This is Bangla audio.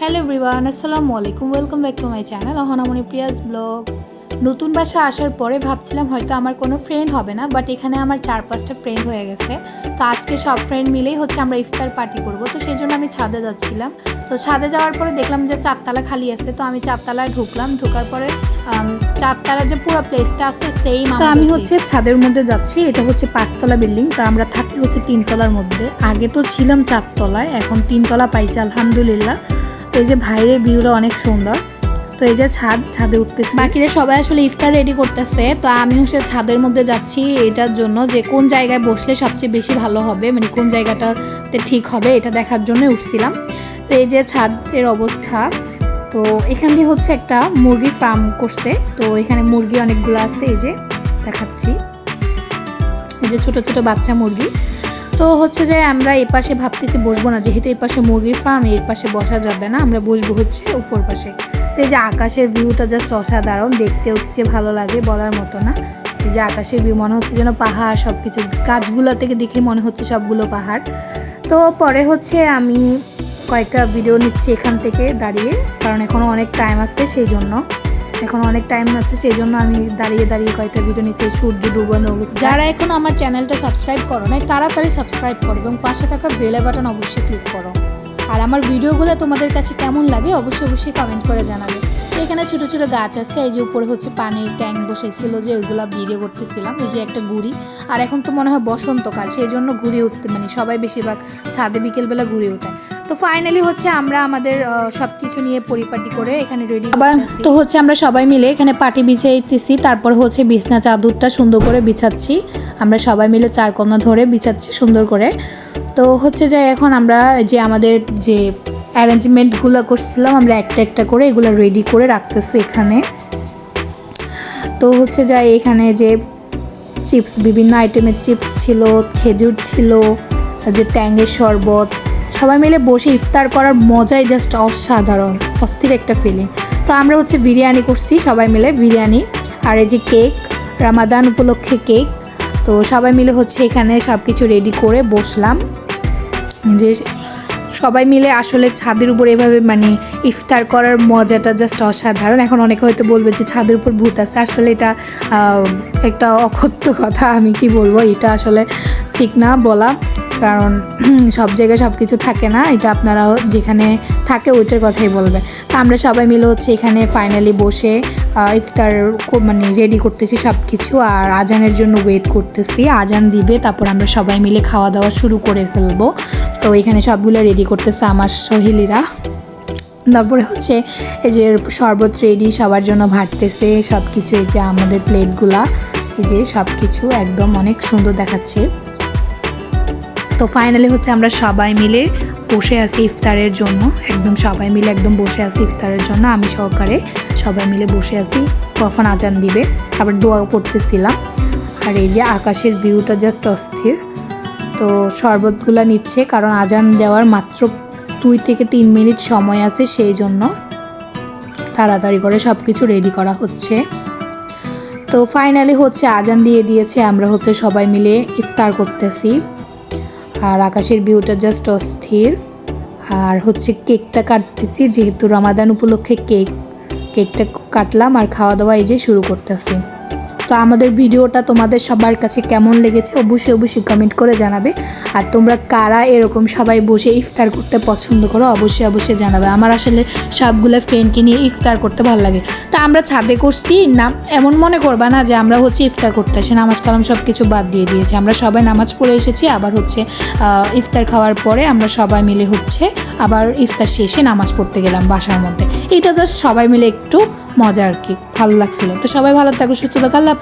হ্যালো এভরিওয়ান আসসালামু আলাইকুম welcome back to my channel Ahonamoni Priya's blog নতুন বাসা আসার পরে ভাবছিলাম হয়তো আমার কোনো ফ্রেন্ড হবে না বাট এখানে আমার চার পাঁচটা ফ্রেন্ড হয়ে গেছে। তো আজকে সব ফ্রেন্ড মিলেই হচ্ছে আমরা ইফতার পার্টি করব। তো সেই জন্য আমি ছাদে যাচ্ছিলাম। তো ছাদে যাওয়ার পরে দেখলাম যে চারতলা খালি আছে তো আমি চারতলায় ঢুকলাম। ঢোকার পরে চারতলা যে পুরো প্লেসটা আছে সেই তো আমি হচ্ছে ছাদের মধ্যে যাচ্ছি এটা হচ্ছে পাঁচতলা বিল্ডিং তো আমরা থাকি হচ্ছে তিনতলার মধ্যে। আগে তো ছিলাম চারতলায় এখন তিনতলা পাইছি আলহামদুলিল্লাহ। তো এই যে বাইরে ভিউটা অনেক সুন্দর। তো এই যে ছাদ, ছাদে উঠতেছি। বাকিরা সবাই আসলে ইফতার রেডি করতেছে, তো আমি হচ্ছে ছাদের মধ্যে যাচ্ছি, এটার জন্য যে কোন জায়গায় বসলে সবচেয়ে বেশি ভালো হবে মানে কোন জায়গাটাতে ঠিক হবে, এটা দেখার জন্য উঠছিলাম। তো এই যে ছাদের অবস্থা, তো এখান দিয়ে হচ্ছে একটা মুরগি ফার্ম করছে, তো এখানে মুরগি অনেকগুলো আছে, এই যে দেখাচ্ছি। এই যে ছোট ছোট বাচ্চা মুরগি। তো হচ্ছে যে আমরা এ পাশে ভাবতেছি বসবো না, যেহেতু এই পাশে মুরগির ফার্ম এর পাশে বসা যাবে না, আমরা বসবো হচ্ছে উপর পাশে। তো এই যে আকাশের ভিউটা জাস্ট অসাধারণ, দেখতেও যে ভালো লাগে বলার মতো না। এই যে আকাশের ভিউ মনে হচ্ছে যেন পাহাড় সব কিছু গাছগুলো থেকে দেখে মনে হচ্ছে সবগুলো পাহাড়। তো পরে হচ্ছে আমি কয়েকটা ভিডিও নিচ্ছি এখান থেকে দাঁড়িয়ে, কারণ এখনও অনেক টাইম আছে সেই জন্য। এখন অনেক টাইম আছে সেই জন্য আমি দাঁড়িয়ে দাঁড়িয়ে কয়েকটা ভিডিও নিচ্ছি, সূর্য ডুবানো যারা এখন আমার চ্যানেলটা সাবস্ক্রাইব করো নাই, তাড়াতাড়ি সাবস্ক্রাইব করো এবং পাশে থাকা বেলে বাটন অবশ্যই ক্লিক করো। আর আমার ভিডিওগুলো তোমাদের কাছে কেমন লাগে, অবশ্যই অবশ্যই কমেন্ট করে জানাবে। এখানে ছোট ছোট গাছ আছে, এই যে উপরে হচ্ছে পানির ট্যাঙ্ক বসেছিল যে ওইগুলো ভিডিও করতেছিলাম এই যে একটা ঘুড়ি আর এখন তো মনে হয় বসন্তকাল সেই জন্য ঘুরে উঠতে মানে সবাই বেশিরভাগ ছাদে বিকেলবেলা ঘুরে ওঠে। তো ফাইনালি হচ্ছে আমরা আমাদের সব কিছু নিয়ে পরিপাটি করে এখানে রেডি আবার তো হচ্ছে আমরা সবাই মিলে এখানে পাটি বিছাইতেছি তারপর হচ্ছে বিছনা চাদরটা সুন্দর করে বিছাচ্ছি। আমরা সবাই মিলে চার কন্যা ধরে বিছাচ্ছি সুন্দর করে। তো হচ্ছে যে এখন আমরা যে আমাদের যে অ্যারেঞ্জমেন্টগুলো করছিলাম আমরা একটা একটা করে এগুলো রেডি করে রাখতেছি এখানে। তো হচ্ছে যাই এখানে যে চিপস বিভিন্ন আইটেমের চিপস ছিল খেজুর ছিল যে ট্যাঙ্গের শরবত সবাই মিলে বসে ইফতার করার মজাই জাস্ট অসাধারণ, অস্থির একটা ফিলিং তো আমরা হচ্ছে বিরিয়ানি করছি, সবাই মিলে বিরিয়ানি আর এই যে কেক রামাদান উপলক্ষে কেক তো সবাই মিলে হচ্ছে এখানে সব কিছু রেডি করে বসলাম। যে সবাই মিলে আসলে ছাদের উপর এভাবে মানে ইফতার করার মজাটা জাস্ট অসাধারণ। এখন অনেকে হয়তো বলবে যে ছাদের উপর ভূত আছে, আসলে এটা একটা অকথ্য কথা, আমি কি বলব? এটা আসলে ঠিক না বলা। কারণ সব জায়গায় সব কিছু থাকে না, এটা আপনারা যেখানে থাকে ওইটার কথাই বলবে। তো আমরা সবাই মিলে হচ্ছে এখানে ফাইনালি বসে ইফতার মানে রেডি করতেছি সব কিছু আর আজানের জন্য ওয়েট করতেছি। আজান দিবে, তারপর আমরা সবাই মিলে খাওয়া দাওয়া শুরু করে ফেলব। তো এখানে সবগুলো রেডি করতেছে আমার সহেলিরা। তারপরে হচ্ছে এই যে শরবত রেডি সবার জন্য ভাটতেছে সব কিছু এই যে আমাদের প্লেটগুলা এই যে সব কিছু একদম অনেক সুন্দর দেখাচ্ছে। তো ফাইনালি হচ্ছে আমরা সবাই মিলে বসে আছি ইফতারের জন্য। একদম সবাই মিলে একদম বসে আছি ইফতারের জন্য। আমি সহকারে সবাই মিলে বসে আছি। কখন আজান দিবে? আবার দোয়া করতেছিলাম আর এই যে আকাশের ভিউটা জাস্ট অস্থির। তো শরবতগুলো নিচ্ছে, কারণ আজান দেওয়ার মাত্র দুই থেকে তিন মিনিট সময় আছে সেই জন্য। তাড়াতাড়ি করে সব কিছু রেডি করা হচ্ছে। তো ফাইনালি হচ্ছে আজান দিয়ে দিয়েছে। আমরা হচ্ছে সবাই মিলে ইফতার করতেছি। আর আকাশের ভিউটা জাস্ট অস্থির। আর হচ্ছে কেকটা কাটতেছি, যেহেতু রমাদান উপলক্ষে কেক, কেকটা কাটলাম আর খাওয়া দাওয়া এই যে শুরু করতেছি। তো আমাদের ভিডিওটা তোমাদের সবার কাছে কেমন লেগেছে অবশ্যই অবশ্যই কমেন্ট করে জানাবে। আর তোমরা কারা এরকম সবাই বসে ইফতার করতে পছন্দ করো অবশ্যই অবশ্যই জানাবে। আমার আসলে সবগুলো ফ্রেন্ডকে নিয়ে ইফতার করতে ভালো লাগে। তো আমরা ছাদে করছি না, এমন মনে করবা না যে আমরা হচ্ছে ইফতার করতে আসি। নামাজ, কালাম সব কিছু বাদ দিয়ে দিয়েছি। আমরা সবাই নামাজ পড়ে এসেছি, আবার হচ্ছে ইফতার খাওয়ার পরে আমরা সবাই মিলে হচ্ছে আবার ইফতার শেষে নামাজ পড়তে গেলাম বাসার মধ্যে। এটা জাস্ট সবাই মিলে একটু মজা আর কি ভালো লাগছিল। তো সবাই ভালো থাকো সুস্থ থাকো আল্লাহ